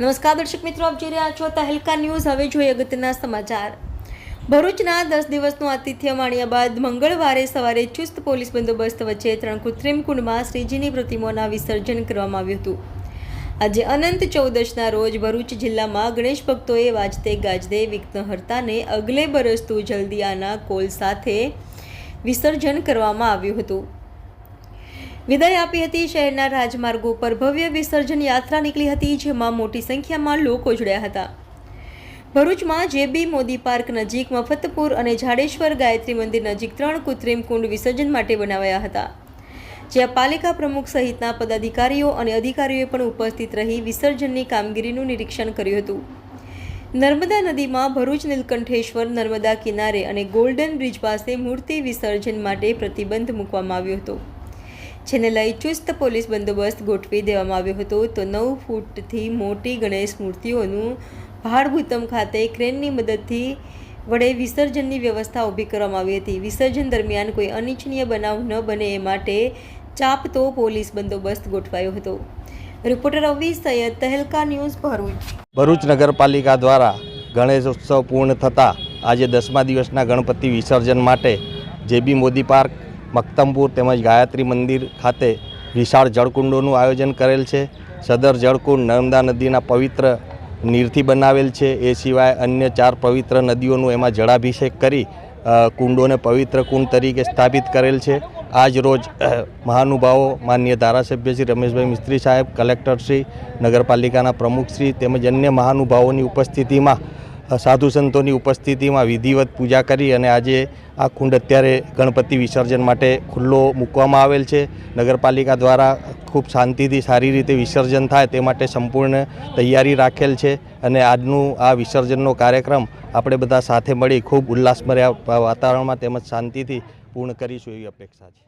નમસ્કાર દર્શક મિત્રો, આપ જોઈ રહ્યા છો તહેલકા ન્યૂઝ. હવે જોઈએ અગત્યના સમાચાર. ભરૂચના દસ દિવસનું આતિથ્ય માણ્યા બાદ મંગળવારે સવારે ચુસ્ત પોલીસ બંદોબસ્ત વચ્ચે ત્રણ કૃત્રિમ કુંડમાં શ્રીજીની પ્રતિમાના વિસર્જન કરવામાં આવ્યું હતું. આજે અનંત ચૌદશના રોજ ભરૂચ જિલ્લામાં ગણેશ ભક્તોએ વાજતે ગાજતે વિઘ્નહર્તાને અગલે બરસતું જલ્દી આના કોલ સાથે વિસર્જન કરવામાં આવ્યું હતું. વિદાય આપી હતી શહેરના રાજમાર્ગો પર ભવ્ય વિસર્જન યાત્રા નીકળી હતી, જેમાં મોટી સંખ્યામાં લોકો જોડ્યા હતા. ભરૂચમાં જેબી મોદી પાર્ક નજીક મફતપુર અને જાડેશ્વર ગાયત્રી મંદિર નજીક ત્રણ કૃત્રિમ કુંડ વિસર્જન માટે બનાવાયા હતા. જ્યાં પાલિકા પ્રમુખ સહિતના પદાધિકારીઓ અને અધિકારીઓએ પણ ઉપસ્થિત રહી વિસર્જનની કામગીરીનું નિરીક્ષણ કર્યું હતું. નર્મદા નદીમાં ભરૂચ નીલકંઠેશ્વર, નર્મદા કિનારે અને ગોલ્ડન બ્રિજ પાસે મૂર્તિ વિસર્જન માટે પ્રતિબંધ મૂકવામાં આવ્યો હતો. જેને લઈ ચુસ્ત પોલીસ બંદોબસ્ત ગોઠવી દેવામાં આવ્યો હતો. તો નવ ફૂટથી મોટી ગણેશ મૂર્તિઓનું ભાડભૂતમ ખાતે ક્રેનની મદદથી વડે વિસર્જનની વ્યવસ્થા ઊભી કરવામાં આવી હતી. વિસર્જન દરમિયાન કોઈ અનિચ્છનીય બનાવ ન બને એ માટે ચાપતો પોલીસ બંદોબસ્ત ગોઠવાયો હતો. Reporter Avi Saiyed Tehelka news Bharuch. Bharuch નગરપાલિકા દ્વારા ગણેશ ઉત્સવ પૂર્ણ થતાં આજે દસમા દિવસના ગણપતિ વિસર્જન માટે જેબી મોદી પાર્ક મક્તમપુર તેમજ ગાયત્રી મંદિર ખાતે વિશાળ જળકુંડોનું આયોજન કરેલ છે. સદર જળકુંડ નર્મદા નદીના પવિત્ર નીરથી બનાવેલ છે. એ સિવાય અન્ય ચાર પવિત્ર નદીઓનું એમાં જળાભિષેક કરી કુંડોને પવિત્ર કુંડ તરીકે સ્થાપિત કરેલ છે. આજ રોજ મહાનુભાવો માન્ય ધારાસભ્ય શ્રી રમેશભાઈ મિસ્ત્રી સાહેબ, કલેક્ટર શ્રી, નગરપાલિકાના પ્રમુખશ્રી તેમજ અન્ય મહાનુભાવોની ઉપસ્થિતિમાં સાધુ સંતોની ઉપસ્થિતિમાં વિધિવત પૂજા કરી અને આજે આ કુંડ અત્યારે ગણપતિ વિસર્જન માટે ખુલ્લો મૂકવામાં આવેલ છે. નગરપાલિકા દ્વારા ખૂબ શાંતિથી સારી રીતે વિસર્જન થાય તે માટે સંપૂર્ણ તૈયારી રાખેલ છે અને આજનું આ વિસર્જનનો કાર્યક્રમ આપણે બધા સાથે મળી ખૂબ ઉલ્લાસભર્યા વાતાવરણમાં તેમજ શાંતિથી પૂર્ણ કરીશું એવી અપેક્ષા છે.